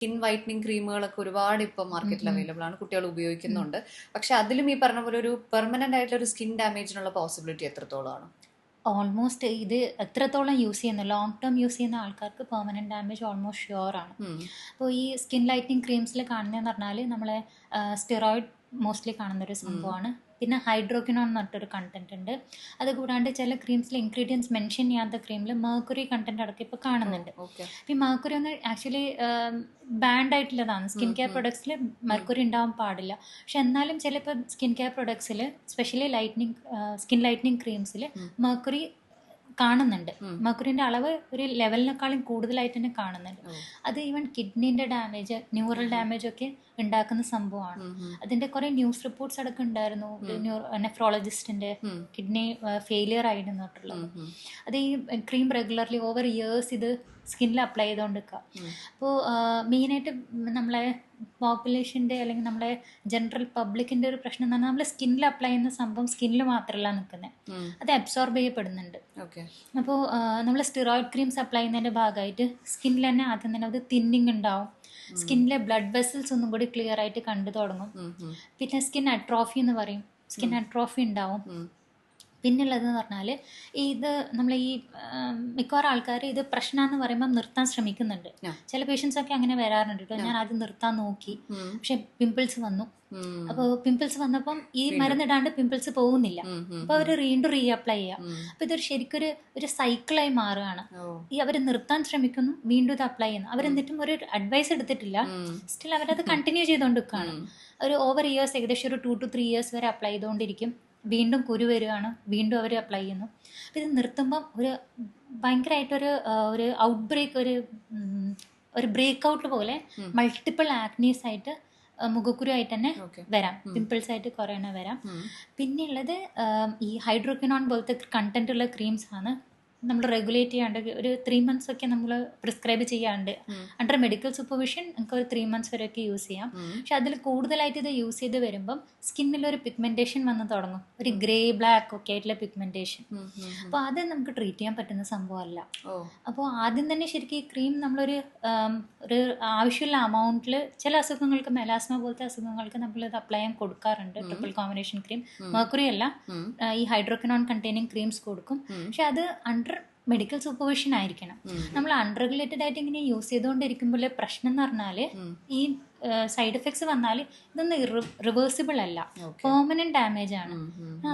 Skin whitening ക്രീമുകളൊക്കെ ഒരുപാട് ഇപ്പൊ മാർക്കറ്റിൽ അവൈലബിൾ ആണ്. കുട്ടികൾ ഉപയോഗിക്കുന്നുണ്ട്. പക്ഷെ അതിലും ഈ പറഞ്ഞ പോലെ ഒരു പെർമനന്റ് ആയിട്ടുള്ള ഒരു സ്കിൻ ഡാമേജിനുള്ള പോസിബിലിറ്റി എത്രത്തോളമാണ് ഓൾമോസ്റ്റ് ഇത് എത്രത്തോളം യൂസ് ചെയ്യുന്നു? ലോങ് ടേം യൂസ് ചെയ്യുന്ന ആൾക്കാർക്ക് പെർമനന്റ് ഡാമേജ് ഓൾമോസ്റ്റ് ഷുവർ ആണ്. അപ്പോൾ ഈ സ്കിൻ ലൈറ്റനിങ് ക്രീംസിൽ കാണുന്നതെന്ന് പറഞ്ഞാൽ നമ്മളെ സ്റ്റിറോയിഡ് മോസ്റ്റ്ലി കാണുന്ന ഒരു സംഭവമാണ്. പിന്നെ ഹൈഡ്രോക്കിനോൺ എന്ന് പറഞ്ഞിട്ടൊരു കണ്ടന്റ് ഉണ്ട്. അത് കൂടാണ്ട് ചില ക്രീംസിൽ ഇൻഗ്രീഡിയൻസ് മെൻഷൻ ചെയ്യാത്ത ക്രീമിൽ മേർക്കുറി കണ്ടന്റ് അടക്കം ഇപ്പോൾ കാണുന്നുണ്ട്. ഈ മേക്കുറി ഒന്ന് ആക്ച്വലി ബാൻഡ് ആയിട്ടുള്ളതാണ്. സ്കിൻ കെയർ പ്രൊഡക്ട്സിൽ മെർക്കുറി ഉണ്ടാവാൻ പാടില്ല. പക്ഷെ എന്നാലും ചിലപ്പോൾ സ്കിൻ കെയർ പ്രൊഡക്ട്സിൽ സ്പെഷ്യലി ലൈറ്റ്നിങ് സ്കിൻ ലൈറ്റ്നിങ് ക്രീംസിൽ മെർക്കുറി കാണുന്നുണ്ട്. മെർക്കുറിന്റെ അളവ് ഒരു ലെവലിനേക്കാളും കൂടുതലായിട്ട് തന്നെ കാണുന്നുണ്ട്. അത് ഈവൻ കിഡ്നിന്റെ ഡാമേജ് ന്യൂറൽ ഡാമേജ് ഒക്കെ ഉണ്ടാക്കുന്ന സംഭവമാണ്. അതിന്റെ കുറെ ന്യൂസ് റിപ്പോർട്ട്സ് അടക്കം ഉണ്ടായിരുന്നു. നെഫ്രോളജിസ്റ്റിന്റെ കിഡ്നി ഫെയിലിയർ ആയിരുന്നു പറഞ്ഞിട്ടുള്ളത്. അത് ഈ ക്രീം റെഗുലർലി ഓവർ ഇയേഴ്സ് ഇത് സ്കിന്നിൽ അപ്ലൈ ചെയ്തുകൊണ്ട് നിൽക്കുക അപ്പോൾ മെയിനായിട്ട് നമ്മളെ പോപ്പുലേഷന്റെ അല്ലെങ്കിൽ നമ്മളെ ജനറൽ പബ്ലിക്കിന്റെ ഒരു പ്രശ്നം എന്ന് പറഞ്ഞാൽ നമ്മൾ സ്കിന്നിൽ അപ്ലൈ ചെയ്യുന്ന സംഭവം സ്കിന്നിൽ മാത്രമല്ല നിൽക്കുന്നത് അത് അബ്സോർബ് ചെയ്യപ്പെടുന്നുണ്ട്. ഓക്കെ. അപ്പോൾ നമ്മൾ സ്റ്റിറോയിഡ് ക്രീംസ് അപ്ലൈ ചെയ്യുന്നതിന്റെ ഭാഗമായിട്ട് സ്കിന്നിൽ തന്നെ ആദ്യം തന്നെ അത് തിന്നിങ് ഉണ്ടാവും. സ്കിന്നിലെ ബ്ലഡ് വെസൽസ് ഒന്നും കൂടി ക്ലിയർ ആയിട്ട് കണ്ടു തുടങ്ങും. പിന്നെ സ്കിൻ അട്രോഫി എന്ന് പറയും. സ്കിൻ അട്രോഫി ഉണ്ടാവും. പിന്നുള്ളതെന്ന് പറഞ്ഞാൽ ഇത് നമ്മൾ ഈ മിക്കവാറും ആൾക്കാർ ഇത് പ്രശ്നമെന്ന് പറയുമ്പോൾ നിർത്താൻ ശ്രമിക്കുന്നുണ്ട്. ചില പേഷ്യൻസ് ഒക്കെ അങ്ങനെ വരാറുണ്ട് കേട്ടോ. ഞാൻ ആദ്യം നിർത്താൻ നോക്കി. പക്ഷെ പിമ്പിൾസ് വന്നു. അപ്പോൾ പിമ്പിൾസ് വന്നപ്പം ഈ മരുന്നിടാണ്ട് പിമ്പിൾസ് പോകുന്നില്ല. അപ്പൊ അവർ വീണ്ടും റീഅപ്ലൈ ചെയ്യാം. അപ്പൊ ഇതൊരു ശരിക്കൊരു ഒരു സൈക്കിളായി മാറുകയാണ്. ഈ അവർ നിർത്താൻ ശ്രമിക്കുന്നു വീണ്ടും ഇത് അപ്ലൈ ചെയ്യുന്നു. അവരെന്നിട്ടും ഒരു അഡ്വൈസ് എടുത്തിട്ടില്ല. സ്റ്റിൽ അവരത് കണ്ടിന്യൂ ചെയ്തുകൊണ്ടിരിക്കുകയാണ് ഒരു ഓവർ ഇയേഴ്സ് ഏകദേശം ഒരു ടു ടു ത്രീ ഇയേഴ്സ് വരെ അപ്ലൈ ചെയ്തുകൊണ്ടിരിക്കും വീണ്ടും കുരു വരികയാണ് വീണ്ടും അവർ അപ്ലൈ ചെയ്യുന്നു. അപ്പോൾ ഇത് നിർത്തുമ്പം ഒരു ഭയങ്കരമായിട്ടൊരു ഒരു ഔട്ട് ബ്രേക്ക് ഒരു ഒരു ബ്രേക്ക് ഔട്ട് പോലെ മൾട്ടിപ്പിൾ ആക്നീസ് ആയിട്ട് മുഖക്കുരു ആയിട്ട് തന്നെ വരാം. പിമ്പിൾസ് ആയിട്ട് കുറേ എണ്ണം വരാം. പിന്നെയുള്ളത് ഈ ഹൈഡ്രോക്കിനോൺ പോലത്തെ കണ്ടന്റ് ഉള്ള ക്രീംസ് ആണ് നമ്മൾ റെഗുലേറ്റ് ചെയ്യാണ്ട് ഒരു ത്രീ മന്ത്സ് ഒക്കെ നമ്മൾ പ്രിസ്ക്രൈബ് ചെയ്യാണ്ട് അണ്ടർ മെഡിക്കൽ സൂപ്പർവിഷൻ നമുക്ക് ഒരു ത്രീ മന്ത്സ് വരെയൊക്കെ യൂസ് ചെയ്യാം. പക്ഷെ അതിൽ കൂടുതലായിട്ട് ഇത് യൂസ് ചെയ്ത് വരുമ്പം സ്കിന്നിൽ ഒരു പിഗ്മെന്റേഷൻ വന്ന് തുടങ്ങും. ഒരു ഗ്രേ ബ്ലാക്ക് ഒക്കെ ആയിട്ടുള്ള പിഗ്മെന്റേഷൻ അപ്പോൾ അത് നമുക്ക് ട്രീറ്റ് ചെയ്യാൻ പറ്റുന്ന സംഭവമല്ല. അല്ല അപ്പോൾ ആദ്യം തന്നെ ശരിക്കും ഈ ക്രീം നമ്മളൊരു ഒരു ആവശ്യമുള്ള അമൗണ്ടിൽ ചില അസുഖങ്ങൾക്ക് മെലാസ്മ പോലത്തെ അസുഖങ്ങൾക്ക് നമ്മൾ ഇത് അപ്ലൈ ചെയ്യാൻ കൊടുക്കാറുണ്ട്. ട്രിപ്പിൾ കോമ്പിനേഷൻ ക്രീം മെർക്കുറി അല്ല. ഈ ഹൈഡ്രോക്കനോൺ കണ്ടെയ്നിങ് ക്രീംസ് കൊടുക്കും. പക്ഷെ അത് അണ്ടർ മെഡിക്കൽ സൂപ്പർവിഷൻ ആയിരിക്കണം. നമ്മൾ അൺറെഗുലേറ്റഡ് ആയിട്ട് ഇങ്ങനെ യൂസ് ചെയ്തുകൊണ്ടിരിക്കുമ്പോൾ പ്രശ്നം എന്ന് പറഞ്ഞാൽ ഈ സൈഡ് എഫക്ട്സ് വന്നാൽ ഇതൊന്നും റിവേഴ്സിബിൾ അല്ല. പെർമനന്റ് ഡാമേജ് ആണ്.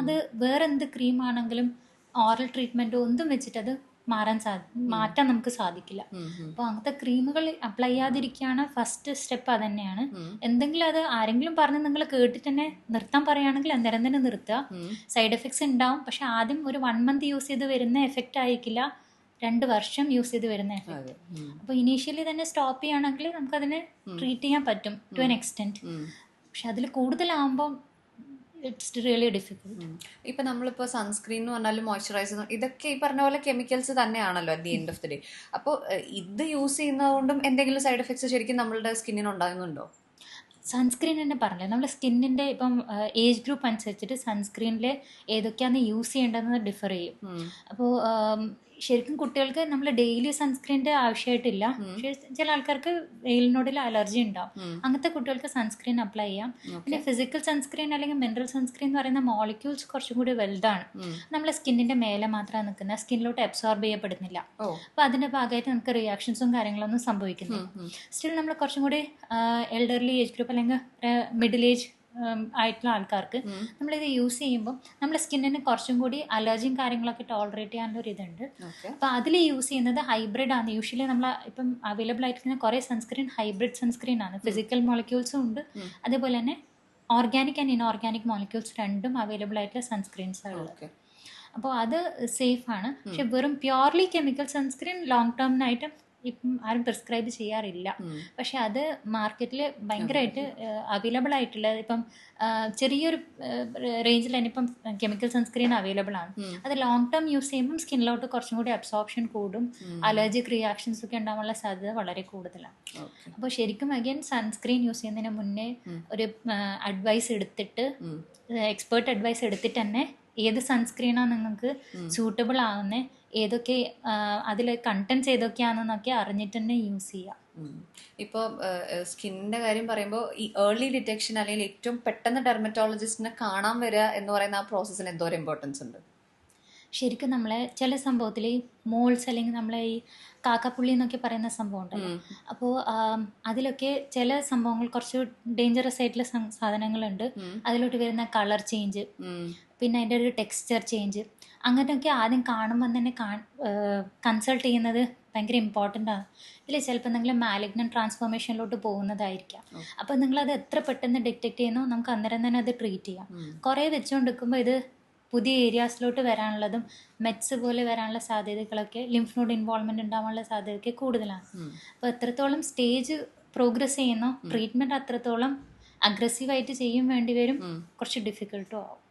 അത് വേറെ എന്ത് ക്രീം ആണെങ്കിലും ഓറൽ ട്രീറ്റ്മെന്റോ ഒന്നും വെച്ചിട്ട് അത് മാറാൻ സാധി മാറ്റാൻ നമുക്ക് സാധിക്കില്ല. അപ്പോൾ അങ്ങനത്തെ ക്രീമുകൾ അപ്ലൈ ചെയ്യാതിരിക്കുകയാണ് ഫസ്റ്റ് സ്റ്റെപ്പ് അത് തന്നെയാണ് എന്തെങ്കിലും അത് ആരെങ്കിലും പറഞ്ഞ് നിങ്ങൾ കേട്ടിട്ട് തന്നെ നിർത്താൻ പറയുകയാണെങ്കിൽ അന്നേരം തന്നെ നിർത്തുക. സൈഡ് എഫക്ട്സ് ഉണ്ടാവും. പക്ഷെ ആദ്യം ഒരു വൺ മന്ത് യൂസ് ചെയ്ത് വരുന്ന എഫക്റ്റ് ആയിരിക്കില്ല. രണ്ട് വർഷം യൂസ് ചെയ്ത് വരുന്ന എഫക്ട് അപ്പോൾ ഇനീഷ്യലി തന്നെ സ്റ്റോപ്പ് ചെയ്യുകയാണെങ്കിൽ നമുക്കതിനെ ട്രീറ്റ് ചെയ്യാൻ പറ്റും ടു എൻ എക്സ്റ്റെന്റ് പക്ഷെ അതിൽ കൂടുതലാകുമ്പോൾ ഇറ്റ്സ് റിയലി ഡിഫിക്കൽട്ട് ഇപ്പൊ നമ്മളിപ്പോ സൺസ്ക്രീൻ എന്ന് പറഞ്ഞാലും മോയ്സ്ചറൈസർ ഇതൊക്കെ ഈ പറഞ്ഞ പോലെ കെമിക്കൽസ് തന്നെയാണല്ലോ at the end of the day അപ്പോൾ ഇത് യൂസ് ചെയ്യുന്നതുകൊണ്ടും എന്തെങ്കിലും സൈഡ് എഫക്ട്സ് ശരിക്കും നമ്മളുടെ സ്കിന്നിന് ഉണ്ടാകുന്നുണ്ടോ? സൺസ്ക്രീൻ തന്നെ പറഞ്ഞില്ലേ നമ്മുടെ സ്കിന്നിന്റെ ഇപ്പം ഏജ് ഗ്രൂപ്പ് അനുസരിച്ചിട്ട് സൺസ്ക്രീനിൽ ഏതൊക്കെയാണ് യൂസ് ചെയ്യേണ്ടതെന്ന് ഡിഫർ ചെയ്യും. അപ്പോൾ ശരിക്കും കുട്ടികൾക്ക് നമ്മൾ ഡെയിലി സൺസ്ക്രീനിന്റെ ആവശ്യമായിട്ടില്ല പക്ഷേ ചില ആൾക്കാർക്ക് വെയിലിനോടുള്ള അലർജി ഉണ്ടാവും. അങ്ങനത്തെ കുട്ടികൾക്ക് സൺസ്ക്രീൻ അപ്ലൈ ചെയ്യാം. പിന്നെ ഫിസിക്കൽ സൺസ്ക്രീൻ അല്ലെങ്കിൽ മിനറൽ സൺസ്ക്രീൻ എന്ന് പറയുന്ന മോളിക്യൂൾസ് കുറച്ചും കൂടി വലുതാണ്. നമ്മളെ സ്കിന്നിന്റെ മേലെ മാത്രമാണ് നിൽക്കുന്നത് സ്കിന്നിലോട്ട് അബ്സോർബ് ചെയ്യപ്പെടുന്നില്ല. അപ്പൊ അതിന്റെ ഭാഗമായിട്ട് നമുക്ക് റിയാക്ഷൻസും കാര്യങ്ങളൊന്നും സംഭവിക്കുന്നില്ല. സ്റ്റിൽ നമ്മൾ കുറച്ചും കൂടി എൽഡർലി ഏജ് ഗ്രൂപ്പ് അല്ലെങ്കിൽ മിഡിൽ ഏജ് ആയിട്ടുള്ള ആൾക്കാർക്ക് നമ്മളിത് യൂസ് ചെയ്യുമ്പോൾ നമ്മുടെ സ്കിന്നിന് കുറച്ചും കൂടി അലർജിയും കാര്യങ്ങളൊക്കെ ടോളറേറ്റ് ചെയ്യാനുള്ള ഒരു ഇതുണ്ട്. അപ്പൊ അപ്പോൾ അതിൽ യൂസ് ചെയ്യുന്നത് ഹൈബ്രിഡ് ആണ്. യൂഷ്വലി നമ്മൾ ഇപ്പം അവൈലബിൾ ആയിരിക്കുന്ന കുറേ സൺസ്ക്രീൻ ഹൈബ്രിഡ് സൺസ്ക്രീൻ ആണ്. ഫിസിക്കൽ മോളിക്യൂൾസും ഉണ്ട്. അതേപോലെ തന്നെ ഓർഗാനിക് ആൻഡ് ഇൻഓർഗാനിക് മോളിക്യൂൾസ് രണ്ടും അവൈലബിൾ ആയിട്ടുള്ള സൺസ്ക്രീൻസ് ആണ് അപ്പോൾ അത് സേഫ് ആണ്. പക്ഷെ വെറും പ്യോർലി കെമിക്കൽ സൺസ്ക്രീൻ ലോങ് ടേമിനായിട്ട് ഇപ്പം ആരും പ്രിസ്ക്രൈബ് ചെയ്യാറില്ല. പക്ഷെ അത് മാർക്കറ്റിൽ ഭയങ്കരമായിട്ട് അവൈലബിൾ ആയിട്ടുള്ള ഇപ്പം ചെറിയൊരു റേഞ്ചിൽ തന്നെ ഇപ്പം കെമിക്കൽ സൺസ്ക്രീൻ അവൈലബിൾ ആണ്. അത് ലോങ് ടേം യൂസ് ചെയ്യുമ്പം സ്കിന്നിലോട്ട് കുറച്ചും കൂടി അബ്സോർപ്ഷൻ കൂടും. അലർജിക് റിയാക്ഷൻസ് ഒക്കെ ഉണ്ടാവാനുള്ള സാധ്യത വളരെ കൂടുതലാണ്. അപ്പോൾ ശരിക്കും അഗൈൻ സൺസ്ക്രീൻ യൂസ് ചെയ്യുന്നതിന് മുന്നേ ഒരു അഡ്വൈസ് എടുത്തിട്ട് എക്സ്പേർട്ട് അഡ്വൈസ് എടുത്തിട്ട് തന്നെ ഏത് സൺസ്ക്രീനാണ് നിങ്ങൾക്ക് സൂട്ടബിൾ ആവുന്നത് ഏതൊക്കെ അതിൽ കണ്ടൻസ് ഏതൊക്കെയാണെന്നൊക്കെ അറിഞ്ഞിട്ട് തന്നെ യൂസ് ചെയ്യുക ഇപ്പോൾ സ്കിന്നിന്റെ കാര്യം പറയുമ്പോൾ ഈ ഏർലി ഡിറ്റക്ഷൻ അല്ലെങ്കിൽ ഏറ്റവും പെട്ടെന്ന് ഡെർമറ്റോളജിസ്റ്റിനെ കാണാൻ വരിക എന്ന് പറയുന്ന ആ പ്രോസസ്സിന് എന്തോരം ഇമ്പോർട്ടൻസ് ഉണ്ട്? ശരിക്കും നമ്മളെ ചില സംഭവത്തിൽ ഈ മോൾസ് അല്ലെങ്കിൽ നമ്മളെ ഈ കാക്കപ്പുള്ളി എന്നൊക്കെ പറയുന്ന സംഭവം ഉണ്ടല്ലോ അപ്പോ അതിലൊക്കെ ചില സംഭവങ്ങൾ കുറച്ച് ഡേഞ്ചറസ് ആയിട്ടുള്ള സാധനങ്ങളുണ്ട്. അതിലോട്ട് വരുന്ന കളർ ചേഞ്ച് പിന്നെ അതിന്റെ ഒരു ടെക്സ്ചർ ചേഞ്ച് അങ്ങനെയൊക്കെ ആദ്യം കാണുമ്പോൾ തന്നെ കൺസൾട്ട് ചെയ്യുന്നത് ഭയങ്കര ഇമ്പോർട്ടന്റ് ആണ്. ഇല്ല ചിലപ്പോൾ നിങ്ങൾ മാലിഗ്നൻ ട്രാൻസ്ഫോർമേഷനിലോട്ട് പോകുന്നതായിരിക്കാം. അപ്പോൾ അത് എത്ര പെട്ടെന്ന് ഡിറ്റക്ട് ചെയ്യുന്നോ? നമുക്ക് അന്നേരം തന്നെ അത് ട്രീറ്റ് ചെയ്യാം. കുറേ വെച്ചുകൊണ്ടിരിക്കുമ്പോൾ ഇത് പുതിയ ഏരിയാസിലോട്ട് വരാനുള്ളതും മെറ്റ്സ് പോലെ വരാനുള്ള സാധ്യതകളൊക്കെ ലിംഫ് നോഡ് ഇൻവോൾവ്മെന്റ് ഉണ്ടാവാനുള്ള സാധ്യതയൊക്കെ കൂടുതലാണ്. അപ്പോൾ എത്രത്തോളം സ്റ്റേജ് പ്രോഗ്രസ് ചെയ്യുന്നോ ട്രീറ്റ്മെന്റ് അത്രത്തോളം അഗ്രസീവായിട്ട് ചെയ്യും വേണ്ടി വരും കുറച്ച് ഡിഫിക്കൽട്ടും ആവും.